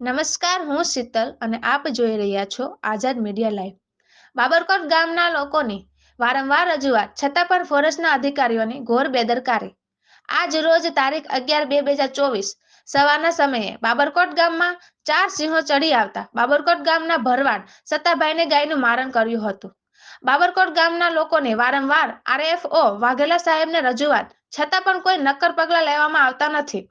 નમસ્કાર, હું શીતલ અને આપ જોઈ રહ્યા છો આઝાદ મીડિયા લાઈવ. બાબરકોટ ગામના લોકોની વારંવાર રજૂઆત, છતાં પણ ફોરેસ્ટના અધિકારીઓની ઘોર બેદરકારી. આજ રોજ તારીખ અગિયાર બે બે હજાર ચોવીસ, સવારના સમયે બાબરકોટ ગામમાં ચાર સિંહો ચડી આવતા બાબરકોટ ગામના ભરવાડ સત્તાભાઈને ગાયનું મારણ કર્યું હતું. બાબરકોટ ગામના લોકોને વારંવાર આરએફઓ વાઘેલા સાહેબને રજૂઆત, છતાં પણ કોઈ નક્કર પગલાં લેવામાં આવતા નથી.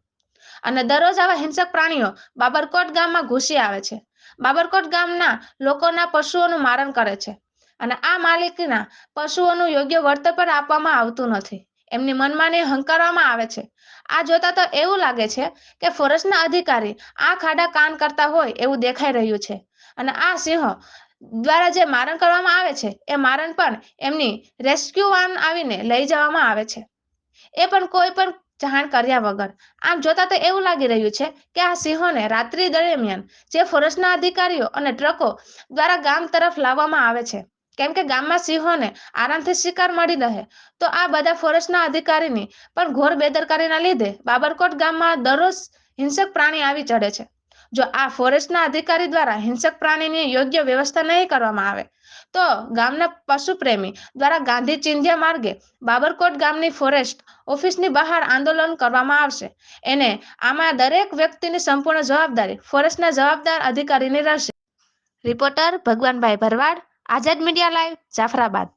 અને દરરોજ આવા હિંસક પ્રાણીઓ બાબરકોટ ગામમાં ઘૂસી આવે છે. બાબરકોટ ગામના લોકોના પશુઓનું મારણ કરે છે અને આ માલિકીના પશુઓનું યોગ્ય વળતર પણ આપવામાં આવતું નથી. એમની મનમાની હંકારવામાં આવે છે. આ જોતા તો એવું લાગે છે કે ફોરેસ્ટના અધિકારી આ ખાડા કાન કરતા હોય એવું દેખાઈ રહ્યું છે. અને આ સિંહો દ્વારા જે મારણ કરવામાં આવે છે એ મારણ પણ એમની રેસ્ક્યુ વાન આવીને લઈ જવામાં આવે છે. એ પણ કોઈ પણ જાણ કર્યા વગર. આમ જોતા તો એવું લાગી રહ્યું છે કે આ સિંહોને રાત્રિ દરમિયાન જે ફોરેસ્ટના અધિકારીઓ અને ટ્રકો દ્વારા ગામ તરફ લાવવામાં આવે છે. કેમ કે ગામમાં સિંહોને આરામથી શિકાર મળી રહે. તો આ બધા ફોરેસ્ટના અધિકારીની પણ ઘોર બેદરકારીના લીધે બાબરકોટ ગામમાં દરરોજ હિંસક પ્રાણી આવી ચડે છે. જો આ ફોરેસ્ટના અધિકારી દ્વારા હિંસક પ્રાણીની યોગ્ય વ્યવસ્થા નહીં કરવામાં આવે, તો ગામના પશુ પ્રેમી દ્વારા ગાંધી ચિંધ્યા માર્ગે બાબરકોટ ગામની ફોરેસ્ટ ઓફિસની બહાર આંદોલન કરવામાં આવશે. એને આમાં દરેક વ્યક્તિની સંપૂર્ણ જવાબદારી ફોરેસ્ટના જવાબદાર અધિકારીની રહેશે. Reporter Bhagwanbhai Bharwad, Azad media live, Jafrabad.